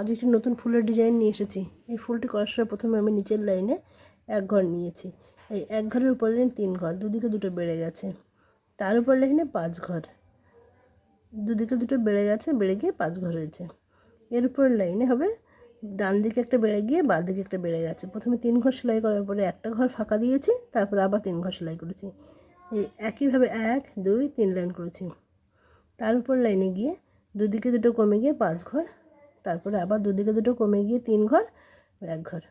আজ একটি নতুন ফুলের ডিজাইন নিয়ে এসেছি। এই ফুলটি করার সময় প্রথমে আমি নিচের লাইনে এক ঘর নিয়েছি। এই এক ঘরের উপর লাইন তিন ঘর, দুদিকে দুটো বেড়ে গেছে। তার উপর লাইনে পাঁচ ঘর। দুদিকে দুটো বেড়ে গেছে, বেড়ে গিয়ে পাঁচ ঘর হয়েছে। এর উপর লাইনে হবে, ডান দিকে একটা বেড়ে গিয়ে বাঁ দিকে একটা বেড়ে গেছে। প্রথমে তিন ঘর সেলাই করার পরে একটা ঘর ফাঁকা দিয়েছি, তারপরে আবার তিন ঘর সেলাই করেছি। এই একইভাবে এক, দুই, তিন লাইন করেছি। তার উপর লাইনে গিয়ে দুদিকে দুটো কমে গিয়ে পাঁচ ঘর তারপরে আবার দুদিকে দুটো কমে গিয়ে তিন ঘর, এক ঘর।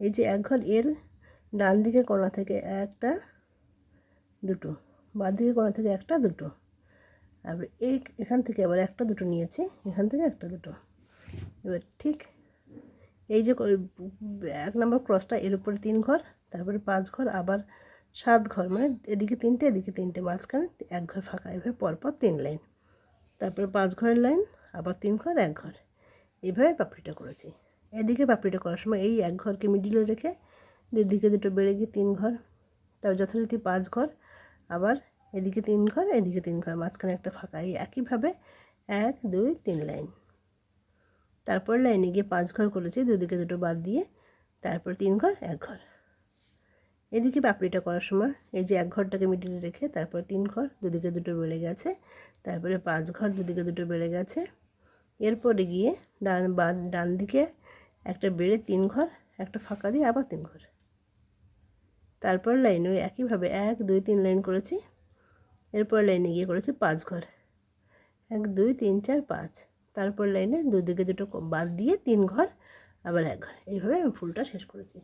এই যে এক ঘর, এর ডান দিকে কোনা থেকে একটা দুটো, বাঁ দিকে কোণা থেকে একটা দুটো। আর এই এখান থেকে আবার একটা দুটো নিয়েছি, এখান থেকে একটা দুটো। এবার ঠিক এই যে এক নম্বর ক্রসটা এর উপরে তিন ঘর, তারপরে পাঁচ ঘর, আবার সাত ঘর মানে এদিকে তিনটে এদিকে তিনটে, মাঝখানে এক ঘর ফাঁকা, এভাবে পরপর তিন লাইন। তারপরে পাঁচ ঘরের লাইন, আবার তিন ঘর, এক ঘর। এইভাবে পাপড়িটা করেছি। এদিকে পাপড়িটা করার সময় এই এক ঘরকে মিডিলে রেখে দুদিকে দুটো বেড়ে গিয়ে তিন ঘর, তারপর যথারীতি পাঁচ ঘর, আবার এদিকে তিন ঘর, এদিকে তিন ঘর, মাঝখানে একটা ফাঁকা। এই একইভাবে এক, দুই, তিন লাইন। তারপর লাইনে গিয়ে পাঁচ ঘর করেছি, দুদিকে দুটো বাদ দিয়ে, তারপর তিন ঘর, এক ঘর। এদিকে পাপড়িটা করার সময় এই যে এক ঘরটাকে মিডিলে রেখে, তারপর তিন ঘর, দুদিকে দুটো বেড়ে গেছে, তারপরে পাঁচ ঘর, দুদিকে দুটো বেড়ে গেছে। এরপরে গিয়ে ডান, বা, ডান দিকে একটা বেড়ে তিন ঘর, একটা ফাঁকা দিয়ে আবার তিন ঘর। তারপর লাইনে ওই একইভাবে এক, দুই, তিন লাইন করেছি। এরপর লাইনে গিয়ে করেছি পাঁচ ঘর। এক, দুই, তিন, চার, পাঁচ। তারপর লাইনে দুদিকে দুটো বাদ দিয়ে তিন ঘর, আবার এক ঘর। এইভাবে আমি ফুলটা শেষ করেছি।